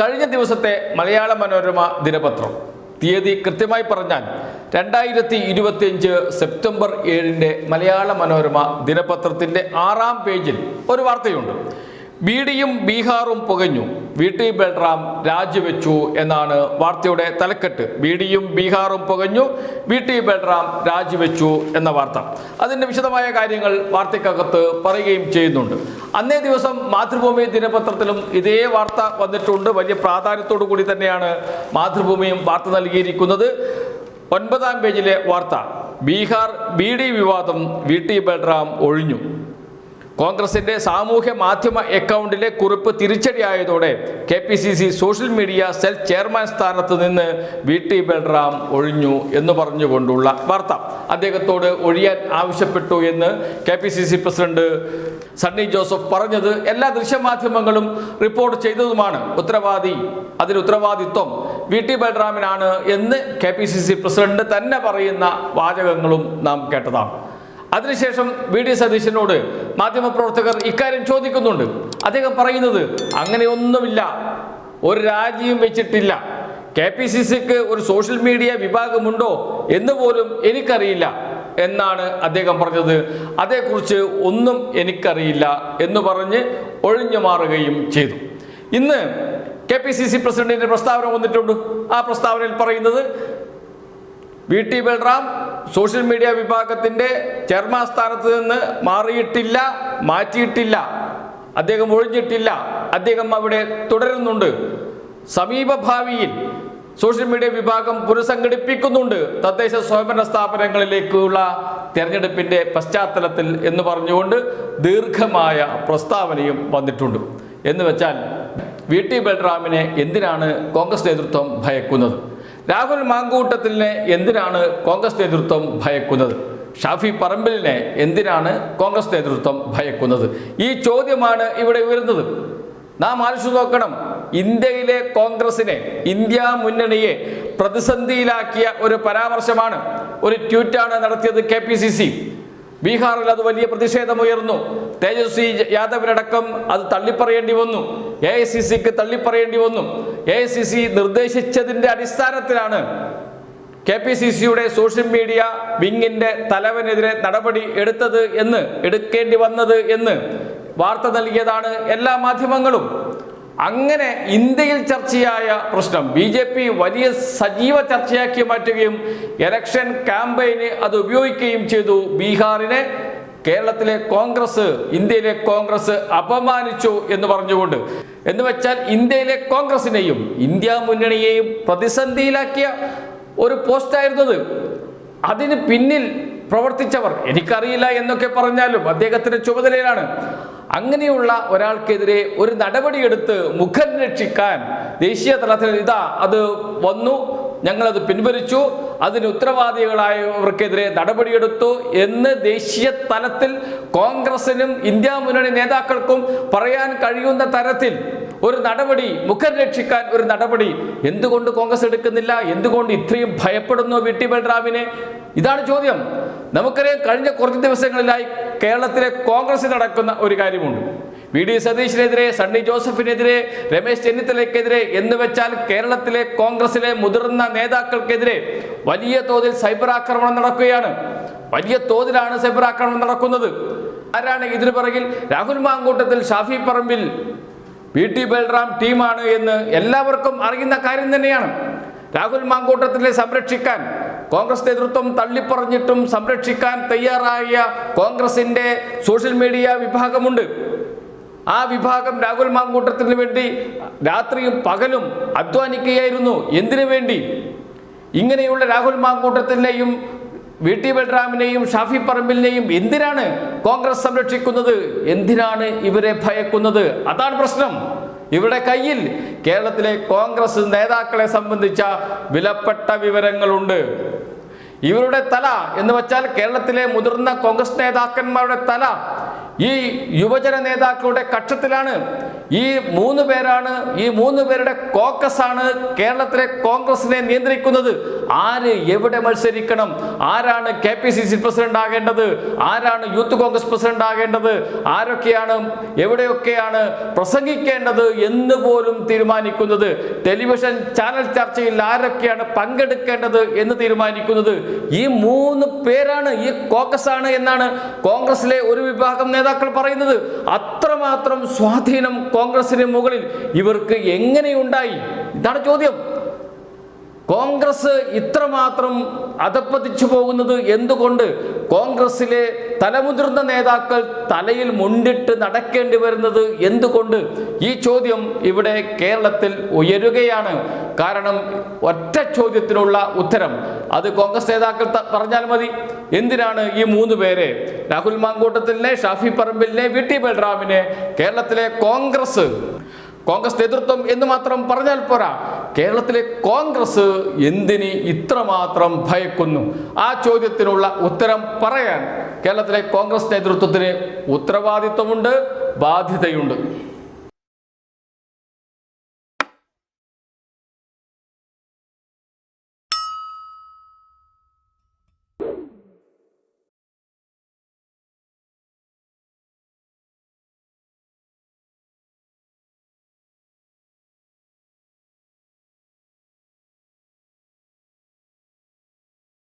കഴിഞ്ഞ ദിവസത്തെ മലയാള മനോരമ ദിനപത്രം. തീയതി കൃത്യമായി പറഞ്ഞാൽ രണ്ടായിരത്തി ഇരുപത്തിയഞ്ച് സെപ്റ്റംബർ ഏഴിന്റെ മലയാള മനോരമ ദിനപത്രത്തിന്റെ ആറാം പേജിൽ ഒരു വാർത്തയുണ്ട്. ബീഡിയും ബീഹാറും പുകഞ്ഞു. വി ടി ബൽറാം രാജിവെച്ചു എന്നാണ് വാർത്തയുടെ തലക്കെട്ട്. ബീഡിയും ബീഹാറും പുകഞ്ഞു വി ടി ബൽറാം രാജിവെച്ചു എന്ന വാർത്ത. അതിന്റെ വിശദമായ കാര്യങ്ങൾ വാർത്തയ്ക്കകത്ത് പറയുകയും ചെയ്യുന്നുണ്ട്. അന്നേ ദിവസം മാതൃഭൂമി ദിനപത്രത്തിലും ഇതേ വാർത്ത വന്നിട്ടുണ്ട്. വലിയ പ്രാധാന്യത്തോടു കൂടി തന്നെയാണ് മാതൃഭൂമിയും വാർത്ത നൽകിയിരിക്കുന്നത്. ഒൻപതാം പേജിലെ വാർത്ത. ബീഹാർ ബി ഡി വിവാദം വി ടി ബൽറാം ഒഴിഞ്ഞു. കോൺഗ്രസിന്റെ സാമൂഹ്യ മാധ്യമ അക്കൗണ്ടിലെ കുറിപ്പ് തിരിച്ചടിയായതോടെ K P C C social media cell chairman സ്ഥാനത്ത് നിന്ന് വി ടി ബൽറാം ഒഴിഞ്ഞു എന്ന് പറഞ്ഞുകൊണ്ടുള്ള വാർത്ത. അദ്ദേഹത്തോട് ഒഴിയാൻ ആവശ്യപ്പെട്ടു എന്ന് K P C C president Sunny Joseph പറഞ്ഞത് എല്ലാ ദൃശ്യമാധ്യമങ്ങളും റിപ്പോർട്ട് ചെയ്തതുമാണ്. ഉത്തരവാദി അതിന് ഉത്തരവാദിത്വം വി ടി ബൽറാമിനാണ് എന്ന് K P C C president തന്നെ പറയുന്ന വാചകങ്ങളും നാം കേട്ടതാണ്. അതിനുശേഷം വി ഡി സതീശനോട് മാധ്യമപ്രവർത്തകർ ഇക്കാര്യം ചോദിക്കുന്നുണ്ട്. അദ്ദേഹം പറയുന്നത് അങ്ങനെയൊന്നുമില്ല ഒരു രാജിയും വെച്ചിട്ടില്ല. കെ പി സി സിക്ക് ഒരു സോഷ്യൽ മീഡിയ വിഭാഗമുണ്ടോ എന്ന് പോലും എനിക്കറിയില്ല. എന്നാണ് അദ്ദേഹം പറഞ്ഞത്. അതേക്കുറിച്ച് ഒന്നും എനിക്കറിയില്ല എന്ന് പറഞ്ഞ് ഒഴിഞ്ഞു മാറുകയും ചെയ്തു. ഇന്ന് കെ പി സി സി പ്രസിഡന്റിന്റെ പ്രസ്താവന വന്നിട്ടുണ്ട്. ആ പ്രസ്താവനയിൽ പറയുന്നത് V T Balram social media വിഭാഗത്തിന്റെ ചെയർമാൻ സ്ഥാനത്ത് നിന്ന് മാറിയിട്ടില്ല മാറ്റിയിട്ടില്ല. അദ്ദേഹം ഒഴിഞ്ഞിട്ടില്ല. അദ്ദേഹം അവിടെ തുടരുന്നുണ്ട്. സമീപഭാവിയിൽ സോഷ്യൽ മീഡിയ വിഭാഗം പുനഃസംഘടിപ്പിക്കുന്നുണ്ട്. തദ്ദേശ സ്വയംഭരണ സ്ഥാപനങ്ങളിലേക്കുള്ള തെരഞ്ഞെടുപ്പിന്റെ പശ്ചാത്തലത്തിൽ എന്ന് പറഞ്ഞുകൊണ്ട് ദീർഘമായ പ്രസ്താവനയും വന്നിട്ടുണ്ട്. എന്ന് വെച്ചാൽ വി ടി ബൽറാമിനെ എന്തിനാണ് കോൺഗ്രസ് നേതൃത്വം ഭയക്കുന്നത്? രാഹുൽ മാങ്കൂട്ടത്തിലിനെ എന്തിനാണ് കോൺഗ്രസ് നേതൃത്വം ഭയക്കുന്നത്? ഷാഫി പറമ്പിലിനെ എന്തിനാണ് കോൺഗ്രസ് നേതൃത്വം ഭയക്കുന്നത്? ഈ ചോദ്യമാണ് ഇവിടെ ഉയരുന്നത്. നാം ആലോചിച്ച് നോക്കണം. ഇന്ത്യയിലെ കോൺഗ്രസിനെ ഇന്ത്യ മുന്നണിയെ പ്രതിസന്ധിയിലാക്കിയ ഒരു പരാമർശമാണ് ഒരു ട്വീറ്റാണ് നടത്തിയത് കെ പി സി സി. ബീഹാറിൽ അത് വലിയ പ്രതിഷേധമുയർന്നു. തേജസ്വി യാദവിനടക്കം അത് തള്ളിപ്പറയേണ്ടി വന്നു. എ ഐ സി സിക്ക് തള്ളിപ്പറയേണ്ടി വന്നു. എ ഐ സി സി നിർദ്ദേശിച്ചതിന്റെ അടിസ്ഥാനത്തിലാണ് കെ പി സി സിയുടെ സോഷ്യൽ മീഡിയ വിങ്ങിന്റെ തലവനെതിരെ നടപടി എടുത്തത് എന്ന് എടുക്കേണ്ടി വന്നത് എന്ന് വാർത്ത നൽകിയതാണ് എല്ലാ മാധ്യമങ്ങളും. അങ്ങനെ ഇന്ത്യയിൽ ചർച്ചയായ പ്രശ്നം. ബി ജെ പി വലിയ സജീവ ചർച്ചയാക്കി മാറ്റുകയും എലക്ഷൻ ക്യാമ്പയിന് അത് ഉപയോഗിക്കുകയും ചെയ്തു. ബീഹാറിനെ കേരളത്തിലെ കോൺഗ്രസ് ഇന്ത്യയിലെ കോൺഗ്രസ് അപമാനിച്ചു എന്ന് പറഞ്ഞുകൊണ്ട്. എന്ന് വെച്ചാൽ ഇന്ത്യയിലെ കോൺഗ്രസിനെയും ഇന്ത്യ മുന്നണിയെയും പ്രതിസന്ധിയിലാക്കിയ ഒരു പോസ്റ്റായിരുന്നത് അതിന് പിന്നിൽ പ്രവർത്തിച്ചവർ എനിക്കറിയില്ല എന്നൊക്കെ പറഞ്ഞാലും അദ്ദേഹത്തിന്റെ ചുമതലയിലാണ്. അങ്ങനെയുള്ള ഒരാൾക്കെതിരെ ഒരു നടപടിയെടുത്ത് മുഖം രക്ഷിക്കാൻ ദേശീയ തലത്തിൽ ഇതാ അത് വന്നു. ഞങ്ങളത് പിൻവലിച്ചു. അതിന് ഉത്തരവാദികളായവർക്കെതിരെ നടപടിയെടുത്തു എന്ന് ദേശീയ തലത്തിൽ കോൺഗ്രസിനും ഇന്ത്യ മുന്നണി നേതാക്കൾക്കും പറയാൻ കഴിയുന്ന തരത്തിൽ ഒരു നടപടി മുഖം രക്ഷിക്കാൻ ഒരു നടപടി എന്തുകൊണ്ട് കോൺഗ്രസ് എടുക്കുന്നില്ല? എന്തുകൊണ്ട് ഇത്രയും ഭയപ്പെടുന്നു വി ടി ബൽറാമിനെ? ഇതാണ് ചോദ്യം. നമുക്കറിയാം കഴിഞ്ഞ കുറച്ച് ദിവസങ്ങളിലായി കേരളത്തിലെ കോൺഗ്രസ് നടക്കുന്ന ഒരു കാര്യമുണ്ട്. വി ഡി സതീഷിനെതിരെ സണ്ണി ജോസഫിനെതിരെ രമേശ് ചെന്നിത്തലയ്ക്കെതിരെ എന്ന് വെച്ചാൽ കേരളത്തിലെ കോൺഗ്രസിലെ മുതിർന്ന നേതാക്കൾക്കെതിരെ വലിയ തോതിൽ സൈബർ ആക്രമണം നടക്കുകയാണ്. വലിയ തോതിലാണ് സൈബർ ആക്രമണം നടക്കുന്നത്. ആരാണ് ഇതിനു പിറകിൽ? രാഹുൽ മാങ്കൂട്ടത്തിൽ ഷാഫി പറമ്പിൽ വി ടി ബൽറാം ടീമാണ് എന്ന് എല്ലാവർക്കും അറിയുന്ന കാര്യം തന്നെയാണ്. രാഹുൽ മാങ്കൂട്ടത്തിനെ സംരക്ഷിക്കാൻ കോൺഗ്രസ് നേതൃത്വം തള്ളിപ്പറഞ്ഞിട്ടും സംരക്ഷിക്കാൻ തയ്യാറായ കോൺഗ്രസിന്റെ സോഷ്യൽ മീഡിയ വിഭാഗമുണ്ട്. ആ വിഭാഗം രാഹുൽ മാങ്കൂട്ടത്തിന് വേണ്ടി രാത്രിയും പകലും അധ്വാനിക്കുകയായിരുന്നു. എന്തിനു വേണ്ടി? ഇങ്ങനെയുള്ള രാഹുൽ മാങ്കൂട്ടത്തിനെയും വി ടി ബൽറാമിനെയും ഷാഫി പറമ്പിലിനെയും എന്തിനാണ് കോൺഗ്രസ് സംരക്ഷിക്കുന്നത്? എന്തിനാണ് ഇവരെ ഭയക്കുന്നത്? അതാണ് പ്രശ്നം. ഇവരുടെ കയ്യിൽ കേരളത്തിലെ കോൺഗ്രസ് നേതാക്കളെ സംബന്ധിച്ച വിലപ്പെട്ട വിവരങ്ങളുണ്ട്. ഇവരുടെ തല എന്ന് വെച്ചാൽ കേരളത്തിലെ മുതിർന്ന കോൺഗ്രസ് നേതാക്കന്മാരുടെ തല ഈ യുവജന നേതാക്കളുടെ കക്ഷത്തിലാണ് ഈ മൂന്ന് പേരാണ് ഈ മൂന്ന് പേരുടെ കോക്കസ് ആണ് കേരളത്തിലെ കോൺഗ്രസിനെ നിയന്ത്രിക്കുന്നത്. ആര് എവിടെ മത്സരിക്കണം? ആരാണ് K P C C president ആകേണ്ടത്? ആരാണ് യൂത്ത് കോൺഗ്രസ് പ്രസിഡന്റ് ആകേണ്ടത്? ആരൊക്കെയാണ് എവിടെയൊക്കെയാണ് പ്രസംഗിക്കേണ്ടത് എന്ന് പോലും തീരുമാനിക്കുന്നത്? ടെലിവിഷൻ ചാനൽ ചർച്ചയിൽ ആരൊക്കെയാണ് പങ്കെടുക്കേണ്ടത് എന്ന് തീരുമാനിക്കുന്നത്? ഈ മൂന്ന് പേരാണ് ഈ കോക്കസ് ആണ് എന്നാണ് കോൺഗ്രസിലെ ഒരു വിഭാഗം നേതാക്കൾ പറയുന്നത്. അത്രമാത്രം സ്വാധീനം കോൺഗ്രസിന് മുകളിൽ ഇവർക്ക് എങ്ങനെയുണ്ടായി? ഇതാണ് ചോദ്യം. കോൺഗ്രസ് ഇത്രമാത്രം അധപ്പതിച്ചു പോകുന്നത് എന്തുകൊണ്ട്? കോൺഗ്രസിലെ തലമുതിർന്ന നേതാക്കൾ തലയിൽ മുണ്ടിട്ട് നടക്കേണ്ടി വരുന്നത് എന്തുകൊണ്ട്? ഈ ചോദ്യം ഇവിടെ കേരളത്തിൽ ഉയരുകയാണ്. കാരണം ഒറ്റ ചോദ്യത്തിനുള്ള ഉത്തരം. അത് കോൺഗ്രസ് നേതാക്കൾ പറഞ്ഞാൽ മതി. എന്തിനാണ് ഈ മൂന്ന് പേരെ? രാഹുൽ മാങ്കൂട്ടത്തിലെ ഷാഫി പറമ്പിലിനെ വി ടി ബൽറാമിനെ കേരളത്തിലെ കോൺഗ്രസ് കോൺഗ്രസ് നേതൃത്വം എന്ന് മാത്രം പറഞ്ഞാൽ പോരാ. കേരളത്തിലെ കോൺഗ്രസ് എന്തിന് ഇത്രമാത്രം ഭയക്കുന്നു? ആ ചോദ്യത്തിനുള്ള ഉത്തരം പറയാൻ കേരളത്തിലെ കോൺഗ്രസ് നേതൃത്വത്തിന് ഉത്തരവാദിത്വമുണ്ട് ബാധ്യതയുണ്ട്.